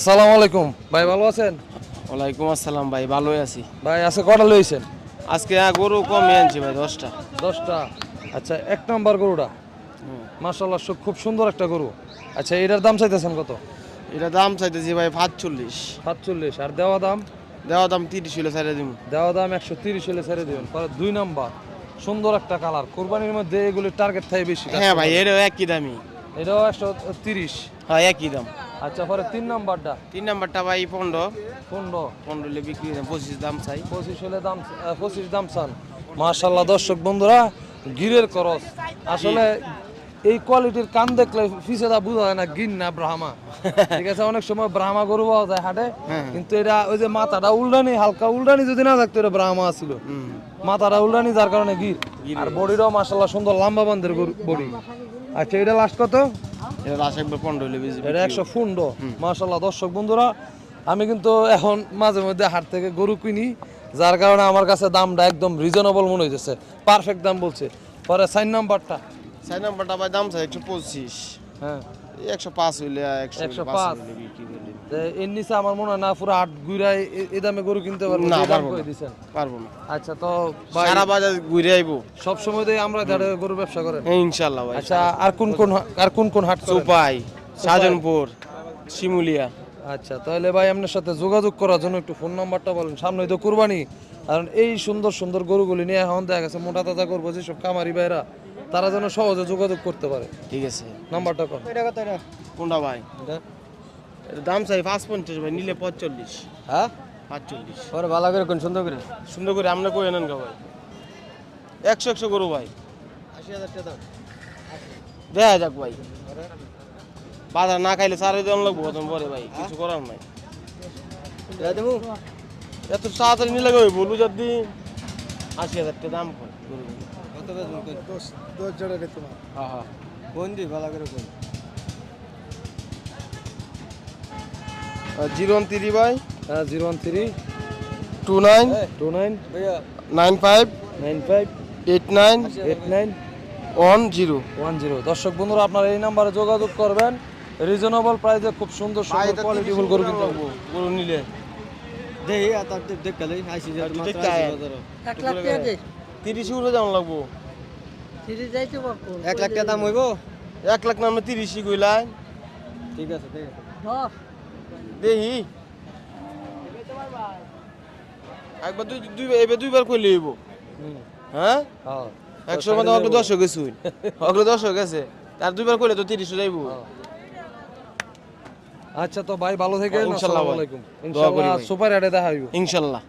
আসসালামু আলাইকুম। ভাই ভালো আছেন? ওয়ালাইকুম আসসালাম ভাই ভালোই আছি। ভাই আজকে কটা লইছেন আজকে আহ, গরু কমই আনছি ভাই দশটা। দশটা? আচ্ছা এক নম্বর গরুটা? মাসাল্লাহ খুব সুন্দর একটা গরু। আচ্ছা এটার দাম চাইতেছেন কত? এটা দাম চাইতেছি ভাই পাঁচচল্লিশ সাতচল্লিশ আর দেওয়া দাম? দেওয়া দাম তিরিশ হলে ছেড়ে দিব দেওয়া দাম একশো তিরিশ হলে ছেড়ে দেবেন পরে দুই নাম্বার। সুন্দর একটা কালার কোরবানির মধ্যে এগুলির টার্গেট থাকে বেশি হ্যাঁ ভাই এটাও একই দামই এটাও একশো তিরিশ। হ্যাঁ একই দাম। আচ্ছা পরে তিন নাম্বারটা? তিন নাম্বারটা ভাই পনেরো। পনেরো। পনেরো হলে বিক্রি পঁচিশ দাম চাই। পঁচিশ হলে দাম পঁচিশ দাম চান। মাশাল্লাহ দর্শক বন্ধুরা গিরের করস। আসলে এই কোয়ালিটির কান দেখলে ফিসেদা বোঝা হয় না গিন না ব্রাহ্মা। ঠিক আছে অনেক সময় ব্রাহ্মা গরু পাওয়া যায় হাটে কিন্তু এটা ওই যে মাথাটা উল্টানি হালকা উল্টানি যদি না থাকতো এটা ব্রাহ্মা ছিল মাথাটা উল্টানি যার কারণে গির। আর বডিটাও মাশাল্লাহ সুন্দর লম্বা বান্ধের বডি। আচ্ছা এটা লাস্ট কত? এটা লাস্ট একবার পনেরো হলে বেশি এটা একশো ফুন্ড। মাশাল্লাহ দর্শক বন্ধুরা আমি কিন্তু এখন মাঝে মধ্যে হাট থেকে গরু কিনি যার কারণে আমার কাছে দামটা একদম রিজনেবল মনে হইতেছে। পারফেক্ট দাম বলছে। পরে সাইন নাম্বারটা। সাইন নাম্বারটা ভাই দাম চাই একশো পঁচিশ। হ্যাঁ। একশো পাঁচ হইলে একশো 105 পাঁচ এর নিচে আমার মনে হয় না পুরো হাট ঘুরাই এই দামে গরু কিনতে পারব। না, পারব দিছেন। পারব না। আচ্ছা তো সারা বাজার ঘুরে আইবো। সব সময় তো আমরা যারা গরু ব্যবসা করেন। ভাই। আচ্ছা আর কোন কোন আর কোন কোন হাট শিমুলিয়া। আচ্ছা তাহলে ভাই আপনার সাথে যোগাযোগ করার জন্য একটু ফোন নাম্বারটা বলেন। সামনে তো কুরবানি। কারণ এই সুন্দর সুন্দর গরুগুলি নিয়ে এখন দেখা গেছে মোটা তাজা করব যেসব কামারি ভাইরা তারা যেন সহজে যোগাযোগ করতে পারে। ঠিক আছে। নাম্বারটা কর কোনটা ভাই? এটা দাম চাই পাঁচ পঞ্চাশ ভাই নিলে পঁয়তাল্লিশ। হ্যাঁ? পাঁচচল্লিশ। পরে ভালো করে কোন সুন্দর করে? সুন্দর করে আমরা কই নেন গা ভাই? একশো একশো গরু ভাই। আশি হাজার টাকা দেখা যাক ভাই। বাজার না খাইলে সারে দেওয়ান লাগবো কত পরে ভাই কিছু করার নাই। দেবো? এত তাড়াতাড়ি নিলে ভাই বলু যদি? আশি হাজার টাকা দাম। কত বেতন দশ দশ জোড়া রে তোমার। হ্যাঁ হ্যাঁ। কোন দি ভালো করে কোন জিরো ওয়ান থ্রি ভাই হ্যাঁ zero one three. Two nine? Two nine. ভাইয়া। Nine five? Nine five. Eight nine? Eight nine. One zero. One zero. দর্শক বন্ধুরা আপনারা এই নাম্বারে যোগাযোগ করবেন। রিজনেবল প্রাইসে খুব সুন্দর সুন্দর কোয়ালিটিফুল গরু কিনতে গরু নিলে। দেই আতার দেখ গেলে আইসি আর তুই দেখতে আয়। এক লাখ টাকা দে। তিরিশ উঠে যেমন লাগবো। সিঁড়ি যাইতে পারব। এক লাখ টাকা দাম হইব? এক লাখ নামে তিরিশই কইলাই ঠিক আছে ঠিক আছে। দশ দেহি। একবার দুই দুই এবার দুইবার কইলে হইব। হ্যাঁ? একশোর মধ্যে অগ্র দশ গেছে অগ্র দশ হয়ে গেছে। আর দুইবার কইলে তো তিরিশ যাইব। আচ্ছা তো ভাই ভালো থেকে ইনশাল্লাহ। আলাইকুম। ইনশাআল্লাহ সুপার অ্যাডে দেখা হইব। ইনশাল্লাহ।